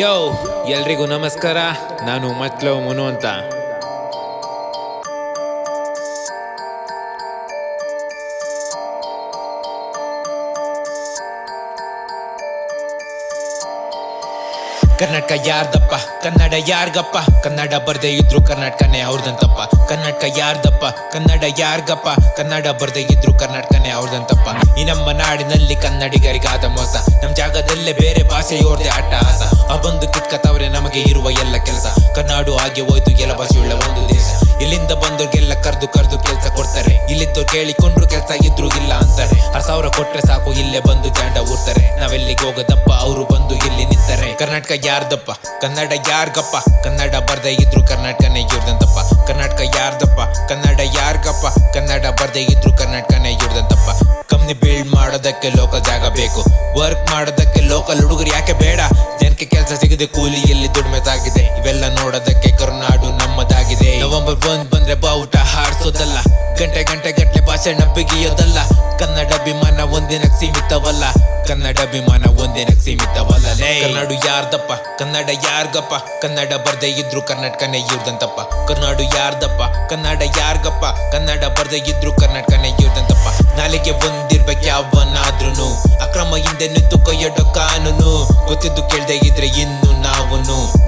ಯೋ ಎಲ್ರಿಗೂ ನಮಸ್ಕಾರ ನಾನು ಮತ್ಲವ್ ಮುನು ಅಂತ ಕರ್ನಾಟಕ ಯಾರ್ದಪ್ಪ? ಕನ್ನಡ ಯಾರ್ಗಪ್ಪ? ಕನ್ನಡ ಬರ್ದೇ ಇದ್ರು ಕರ್ನಾಟಕನೇ ಅವ್ರದಂತಪ್ಪ. ಕನ್ನಡಕ ಯಾರ್ದಪ್ಪ? ಕನ್ನಡ ಯಾರ್ಗಪ್ಪ? ಕನ್ನಡ ಬರ್ದೇ ಇದ್ರು ಕರ್ನಾಟಕನೇ ಅವ್ರದಂತಪ್ಪ. ಈ ನಮ್ಮ ನಾಡಿನಲ್ಲಿ ಕನ್ನಡಿಗರಿಗಾದ ಮೋಸ. ನಮ್ ಜಾಗದಲ್ಲೇ ಬೇರೆ ಭಾಷೆಯೋರ್ದೆ ಅಟ್ಟಹಾಸ ಆ ಬಂದು ಕಿಟ್ಕತವ್ರೆ ನಮಗೆ ಇರುವ ಎಲ್ಲ ಕೆಲಸ. ಕನ್ನಾಡು ಆಗಿ ಹೋಯ್ತು ಎಲ್ಲ ಭಾಷೆಯುಳ್ಳ ಒಂದು ದೇಶ. ಇಲ್ಲಿಂದ ಬಂದವ್ರಿಗೆಲ್ಲ ಕರ್ದು ಕರ್ದು ಕೆಲಸ ಕೊಡ್ತಾರೆ. ಇಲ್ಲಿದ್ದು ಕೇಳಿಕೊಂಡ್ರು ಕೆಲಸ ಇದ್ರು ಇಲ್ಲ ಅಂತಾರೆ. ಆರ್ ಸಾವಿರ ಕೊಟ್ರೆ ಸಾಕು, ಇಲ್ಲೇ ಬಂದು ಜಾಂಡ ಊರ್ತಾರೆ. ನಾವೆಲ್ಲಿಗೆ ಹೋಗದಪ್ಪ? ಅವರು ಬಂದು ಇಲ್ಲಿ ನಿಂತಾರೆ. ಕರ್ನಾಟಕ ಯಾರ್ದಪ್ಪ? ಕನ್ನಡ ಯಾರ್ಗಪ್ಪ? ಕನ್ನಡ ಬರ್ದೇ ಇದ್ರು ಕರ್ನಾಟಕನೇ ಇವ್ರದಂತಪ್ಪ. ಕರ್ನಾಟಕ ಯಾರ್ದಪ್ಪ? ಕನ್ನಡ ಯಾರ್ಗಪ್ಪ? ಕನ್ನಡ ಬರ್ದೇ ಇದ್ರು ಕರ್ನಾಟಕನೇ ಇವ್ರದಂತಪ್ಪ. ಕಂಪ್ನಿ ಬಿಲ್ಡ್ ಮಾಡೋದಕ್ಕೆ ಲೋಕಲ್ ಜಾಗ ಬೇಕು. ವರ್ಕ್ ಮಾಡೋದಕ್ಕೆ ಲೋಕಲ್ ಹುಡುಗರು ಯಾಕೆ ಬೇಡ? ಜನಕ್ಕೆ ಕೆಲಸ ಸಿಗದೆ ಕೂಲಿಯಲ್ಲಿ ದುಡಿಮೆ ತಾಗಿದೆ. ಇವೆಲ್ಲ ನೋಡೋದಕ್ಕೆ ನಮ್ಮದಾಗಿದೆ ಒನ್ ಬಂದ್ರೆ ಬಾವುಟ ಹಾರಿಸೋದಲ್ಲ. ಗಂಟೆ ಗಂಟೆ ಗಂಟೆ ಭಾಷೆ ಬಿಗಿಯೋದಲ್ಲ ಕನ್ನಡ ಅಭಿಮಾನ ಒಂದಿನಕ್ಕೆ ಸೀಮಿತವಲ್ಲ. ಕನ್ನಡ ಅಭಿಮಾನ ಒಂದಿನಕ್ಕೆ ಸೀಮಿತವಲ್ಲ. ಕನ್ನಡ ಯಾರ್ದಪ್ಪ? ಕನ್ನಡ ಯಾರ್ಗಪ್ಪ? ಕನ್ನಡ ಬರ್ದೆ ಇದ್ರು ಕರ್ನಾಟಕನೇ ಇವ್ರದಂತಪ್ಪ. ಕನ್ನಡ ಯಾರ್ದಪ್ಪ? ಕನ್ನಡ ಯಾರ್ಗಪ್ಪ? ಕನ್ನಡ ಬರ್ದೆ ಇದ್ರು ಕರ್ನಾಟಕನೇ ಇವ್ರದಂತಪ್ಪ. ನಾಲಿಗೆ ಒಂದಿರ್ಬೇಕು ಯಾವನಾದ್ರೂ ಅಕ್ರಮ ಹಿಂದೆ ನಿಂತು ಕೈಯೊಡ್ಡ ಕಾನೂನು. ಗೊತ್ತಿದ್ದು ಕೇಳ್ದೆ ಇದ್ರೆ ಇನ್ನು ನಾವು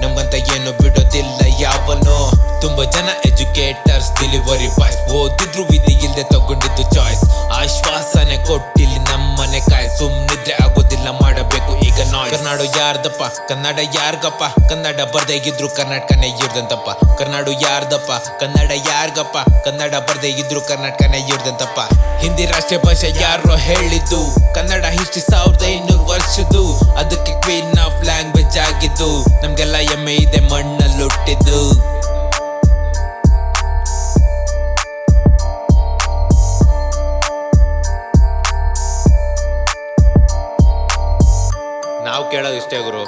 ನಮ್ಗಂತ ಏನು ಬಿಡೋದಿಲ್ಲ ಯಾವನು. ತುಂಬಾ ಜನ ಎಜುಕೇಟರ್ಸ್ ಡೆಲಿವರಿ ಬಾಯ್ಸ್ ಓದಿದ್ರು ವಿಧಿ ಇಲ್ದೆ ತಗೊಂಡಿದ್ದು ಚಾಯ್ಸ್ ಆಶ್ವಾಸನೆ ಕೊಟ್ಟಿಲ್ಲಿ ನಮ್ಮನೆ ಕಾಯ್. ಸುಮ್ಮನಿದ್ರೆ ಆಗೋದಿಲ್ಲ, ಮಾಡಬೇಕು ಈಗ ನಾಯ್ ಕನ್ನಡ ಯಾರ್ದಪ್ಪ? ಕನ್ನಡ ಯಾರ್ಗಪ್ಪ? ಕನ್ನಡ ಬರ್ದೇ ಇದ್ರು ಕರ್ನಾಟಕನೇ ಇರ್ದಂತಪ್ಪ. ಕನ್ನಡ ಯಾರ್ದಪ್ಪ? ಕನ್ನಡ ಯಾರ್ಗಪ್ಪ? ಕನ್ನಡ ಬರ್ದೇ ಇದ್ರು ಕರ್ನಾಟಕನೇ ಇರ್ದಂತಪ್ಪ. ಹಿಂದಿ ರಾಷ್ಟ್ರೀಯ ಭಾಷೆ ಯಾರೋ ಹೇಳಿದ್ದು, ಕನ್ನಡ ಹಿಸ್ಟ್ರಿ ಸಾವಿರದ ಐನೂರು ವರ್ಷದ್ದು. ಅದಕ್ಕೆ ಕ್ವೀನ್ ಆಫ್ ಲ್ಯಾಂಗ್ವೇಜ್ ಆಗಿದ್ದು, ನಮ್ಗೆಲ್ಲ ಎಮ್ಮೆ ಇದೆ ಮಣ್ಣಲ್ಲಿ ಕೇಳೋದು ಇಷ್ಟೇ ಗುರು.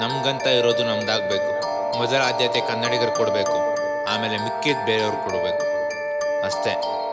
ನಮ್ಗಂತ ಇರೋದು ನಮ್ದಾಗಬೇಕು. ಮೊದಲ ಆದ್ಯತೆ ಕನ್ನಡಿಗರು ಕೊಡಬೇಕು. ಆಮೇಲೆ ಮಿಕ್ಕಿದ ಬೇರೆಯವ್ರಿಗೆ ಕೊಡಬೇಕು. ಅಷ್ಟೇ.